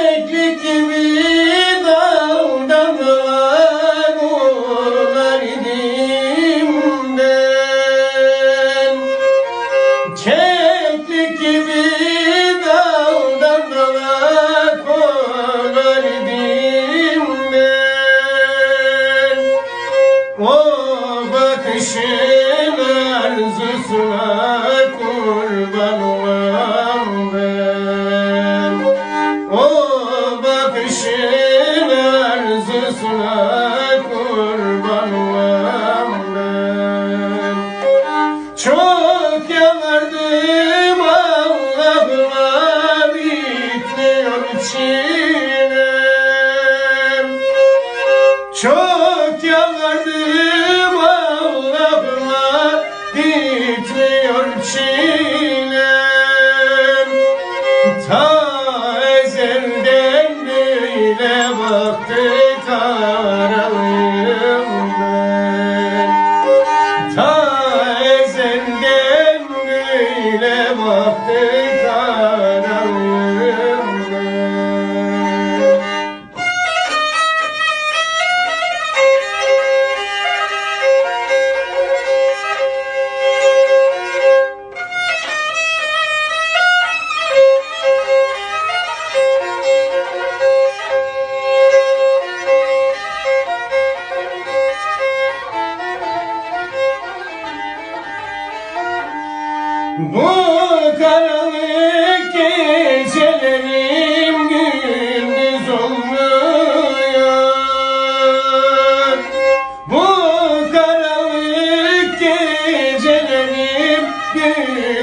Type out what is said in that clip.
Keklik gibi idim ben. Keklik gibi daldan dala konar idim ben. O bakışın Çok yanardım Allah'ıma bitmiyor çilem. Çok yanardım Bu karanlık gecelerim gündüz olmuyor. Bu karanlık gecelerim gündüz